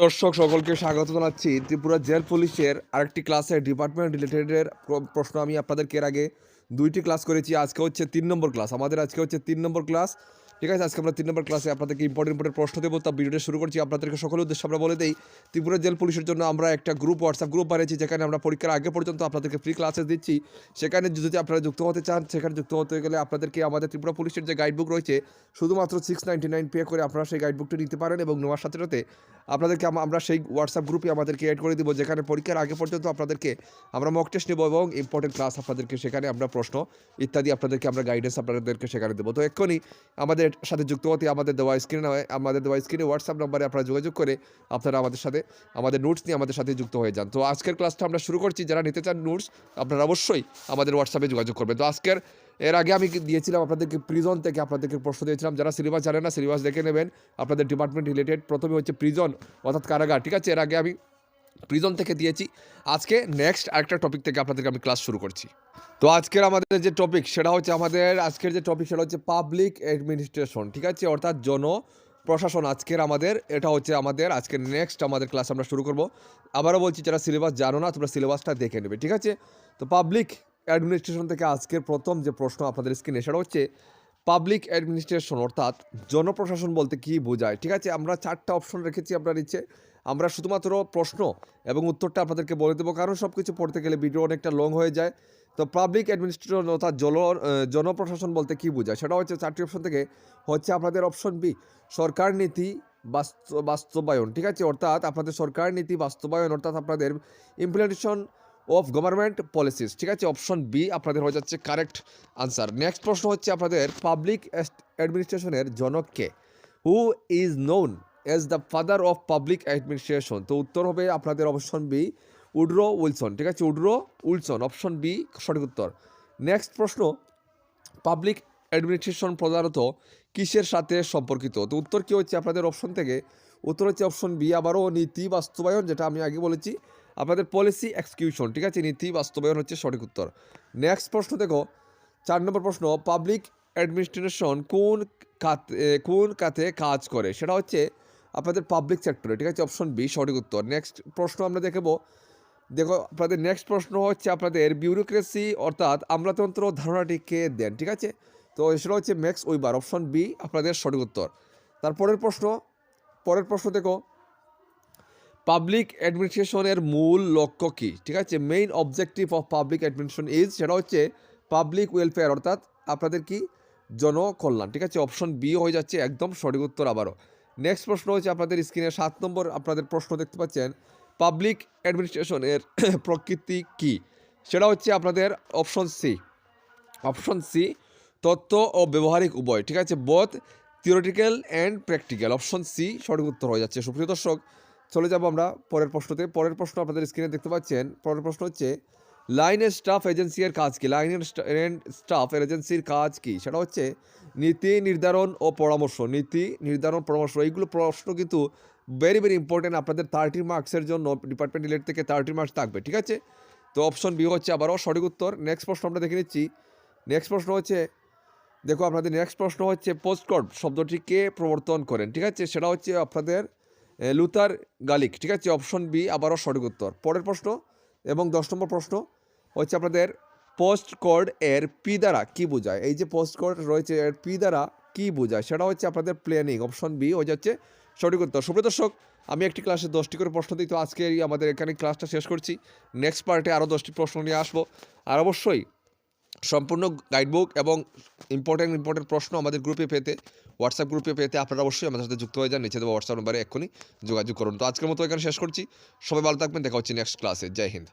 দর্শক, সকলকে স্বাগত জানাচ্ছি ত্রিপুরা জেল পুলিশের আরেকটি ক্লাসের ডিপার্টমেন্ট রিলেটেডের প্রশ্ন আমি আপনাদেরকে এর আগে দুইটি ক্লাস করেছি। আজকে হচ্ছে তিন নম্বর ক্লাস আমাদের আজকে হচ্ছে তিন নম্বর ক্লাস ঠিক আছে, আজকে আমরা তিন নম্বর ক্লাসে আপনাদেরকে ইম্পর্টেন্ট ইম্পর্টেন্ট প্রশ্ন দেবো। তা ভিডিওটা শুরু করছি। আপনাদেরকে সকল উদ্দেশ্যে আমরা বলে দিই, ত্রিপুরা জেল পুলিশের জন্য আমরা একটা গ্রুপ হোয়াটসঅ্যাপ গ্রুপ বানিয়েছি, যেখানে আমরা পরীক্ষার আগে পর্যন্ত আপনাদেরকে ফ্রি ক্লাসেস দিচ্ছি। সেখানে যদি আপনারা যুক্ত হতে চান, সেখানে যুক্ত হতে গেলে আপনাদেরকে আমাদের ত্রিপুরা পুলিশের যে গাইডবুক রয়েছে, শুধুমাত্র সিক্স নাইনটি নাইন পে করে আপনারা সেই গাইডবুকটি নিতে পারেন এবং নেওয়ার সাথে সাথে আপনাদেরকে আমরা সেই হোয়াটসঅ্যাপ গ্রুপে আমাদেরকে অ্যাড করে দিব, যেখানে পরীক্ষার আগে পর্যন্ত আপনাদেরকে আমরা মক টেস্ট নেব এবং ইম্পর্টেন্ট ক্লাস আপনাদেরকে সেখানে আমরা প্রশ্ন ইত্যাদি আপনাদেরকে আমরা গাইডেন্স আপনাদেরকে সেখানে দেবো। তো এক্ষুনি আমাদের সাথে যুক্ত হতে আমাদের দেওয়া স্ক্রিনে আমাদের দেওয়া স্ক্রিনে হোয়াটসঅ্যাপ নাম্বারে আপনারা যোগাযোগ করে আপনারা আমাদের সাথে, আমাদের নোটস নিয়ে আমাদের সাথে যুক্ত হয়ে যান। তো আজকের ক্লাসটা আমরা শুরু করছি। যারা নিতে চান নোটস আপনারা অবশ্যই আমাদের হোয়াটসঅ্যাপে যোগাযোগ করবেন। তো আজকের, এর আগে আমি দিয়েছিলাম আপনাদেরকে প্রিজন থেকে আপনাদেরকে প্রশ্ন দিয়েছিলাম, যারা সিলেবাস জানেন না সিলেবাস দেখে নেবেন। আপনাদের ডিপার্টমেন্ট রিলেটেড প্রথমে হচ্ছে প্রিজন অর্থাৎ কারাগার, ঠিক আছে? এর আগে আমি প্রিজন থেকে দিয়েছি। আজকে নেক্সট আরেকটা টপিক থেকে আপনাদেরকে আমি ক্লাস শুরু করছি। তো আজকের আমাদের যে টপিক সেটা হচ্ছে আমাদের আজকের যে টপিক সেটা হচ্ছে পাবলিক অ্যাডমিনিস্ট্রেশন ঠিক আছে? অর্থাৎ জন প্রশাসন আজকের আমাদের, এটা হচ্ছে আমাদের আজকের নেক্সট আমাদের ক্লাস আমরা শুরু করব। আবারও বলছি, যারা সিলেবাস জানো না, তোমরা সিলেবাসটা দেখে নেবে, ঠিক আছে? তো পাবলিক অ্যাডমিনিস্ট্রেশন থেকে আজকের প্রথম যে প্রশ্ন আপনাদের স্ক্রিনে সেটা হচ্ছে পাবলিক অ্যাডমিনিস্ট্রেশন অর্থাৎ জনপ্রশাসন বলতে কী বোঝায়, ঠিক আছে? আমরা চারটা অপশন রেখেছি আপনার নিচে। আমরা শুধুমাত্র প্রশ্ন এবং উত্তরটা আপনাদেরকে বলে দেবো, কারণ সব কিছু পড়তে গেলে ভিডিও অনেকটা লং হয়ে যায়। তো পাবলিক অ্যাডমিনিস্ট্রেশন অর্থাৎ জল, জনপ্রশাসন বলতে কী বোঝায়? সেটা হচ্ছে চারটি অপশন থেকে হচ্ছে আপনাদের অপশন বি সরকার নীতি বাস্ত- বাস্তবায়ন, ঠিক আছে? অর্থাৎ আপনাদের সরকার নীতি বাস্তবায়ন, অর্থাৎ আপনাদের ইমপ্লিমেন্টেশন অফ গভর্নমেন্ট পলিসিস ঠিক আছে? অপশন বি আপনাদের হয়ে যাচ্ছে কারেক্ট আনসার নেক্সট প্রশ্ন হচ্ছে আপনাদের পাবলিক অ্যাডমিনিস্ট্রেশনের জনক কে? Who is known as the father of public administration তো উত্তর হবে আপনাদের অপশন বি উড্রো উইলসন। ঠিক আছে উড্রো উইলসন অপশন বি সঠিক উত্তর। নেক্সট প্রশ্ন পাবলিক অ্যাডমিনিস্ট্রেশন প্রধানত কিসের সাথে সম্পর্কিত? তো উত্তর কী হচ্ছে আপনাদের অপশন থেকে? উত্তর হচ্ছে অপশন বি আবারও নীতি বাস্তবায়ন যেটা আমি আগে বলেছি। আপনাদের পলিসি এক্সকিউশন ঠিক আছে নীতি বাস্তবায়ন হচ্ছে সঠিক উত্তর। নেক্সট প্রশ্ন দেখো চার নম্বর প্রশ্ন পাবলিক অ্যাডমিনিস্ট্রেশন কোন এ, কোন খাতে কাজ করে? সেটা হচ্ছে আপনাদের পাবলিক সেক্টরে ঠিক আছে? অপশন বি সঠিক উত্তর। নেক্সট প্রশ্ন আমরা দেখব। দেখো, আপনাদের নেক্সট প্রশ্ন হচ্ছে আপনাদের বিউরোক্রেসি অর্থাৎ আমলাতন্ত্র ধারণাটি কে দেন, ঠিক আছে? তো সেটা হচ্ছে ম্যাক্স উইবার অপশন বি আপনাদের সঠিক উত্তর। তারপরের প্রশ্ন, পরের প্রশ্ন দেখো। পাবলিক অ্যাডমিনিস্ট্রেশনের মূল লক্ষ্য কী, ঠিক আছে? Main objective of public administration is সেটা হচ্ছে পাবলিক ওয়েলফেয়ার অর্থাৎ আপনাদের কি? জনকল্যাণ, ঠিক আছে? অপশন বি হয়ে যাচ্ছে একদম সঠিক উত্তর আবারও। নেক্সট প্রশ্ন হচ্ছে আপনাদের স্ক্রিনে সাত নম্বর আপনাদের প্রশ্ন দেখতে পাচ্ছেন। পাবলিক অ্যাডমিনিস্ট্রেশনের প্রকৃতি কী? সেটা হচ্ছে আপনাদের অপশন সি অপশন সি তত্ত্ব ও ব্যবহারিক উভয়, ঠিক আছে? বোধ theoretical and practical option C সঠিক উত্তর হয়ে যাচ্ছে। সুপ্রিয় দর্শক, চলে যাব আমরা পরের প্রশ্নতে। পরের প্রশ্ন আপনাদের স্ক্রিনে দেখতে পাচ্ছেন। পরের প্রশ্ন হচ্ছে লাইনের স্টাফ এজেন্সির কাজ কি? লাইনের স্টাফ এজেন্সির কাজ কি? সেটা হচ্ছে নীতি নির্ধারণ ও পরামর্শ। নীতি নির্ধারণ, পরামর্শ, এইগুলো প্রশ্ন কিন্তু ভেরি ভেরি ইম্পর্টেন্ট আপনাদের থার্টি মার্কসের জন্য ডিপার্টমেন্ট রিলেট থেকে থার্টি মার্কস থাকবে, ঠিক আছে? তো অপশন বি হচ্ছে আবারও সঠিক উত্তর। নেক্সট প্রশ্ন আমরা দেখে নিচ্ছি। নেক্সট প্রশ্ন হচ্ছে, দেখো আপনাদের নেক্সট প্রশ্ন হচ্ছে পোস্টকোড শব্দটি কে প্রবর্তন করেন, ঠিক আছে? সেটা হচ্ছে আপনাদের লুতার গালিক, ঠিক আছে? অপশন বি আবারও সঠিক উত্তর। পরের প্রশ্ন এবং দশ নম্বর প্রশ্ন। হচ্ছে আপনাদের পোস্ট কোড এর পি দ্বারা কী বোঝায়? এই যে পোস্ট কোড রয়েছে এর পি দ্বারা কী বোঝায়? সেটা হচ্ছে আপনাদের প্ল্যানিং অপশন বি হয়ে যাচ্ছে। সঠিক উত্তর। সুপ্রিয় দর্শক, আমি একটি ক্লাসে দশটি করে প্রশ্ন দিই, তো আজকে আমাদের এখানে ক্লাসটা শেষ করছি। নেক্সট পার্টে আরও দশটি প্রশ্ন নিয়ে আসব। আর অবশ্যই সম্পূর্ণ গাইডবুক এবং ইম্পর্টেন্ট ইম্পর্টেন্ট প্রশ্ন আমাদের গ্রুপে পেতে হোয়াটসঅ্যাপ গ্রুপে পেতে আপনারা অবশ্যই আমাদের সাথে যুক্ত হয়ে যান। নিচে দেবো হোয়াটসঅ্যাপ নাম্বারে এক্ষুনি যোগাযোগ করুন। তো আজকের মতো এখানে শেষ করছি। সবাই ভালো থাকবেন। দেখা হচ্ছে নেক্সট ক্লাসে জয় হিন্দ।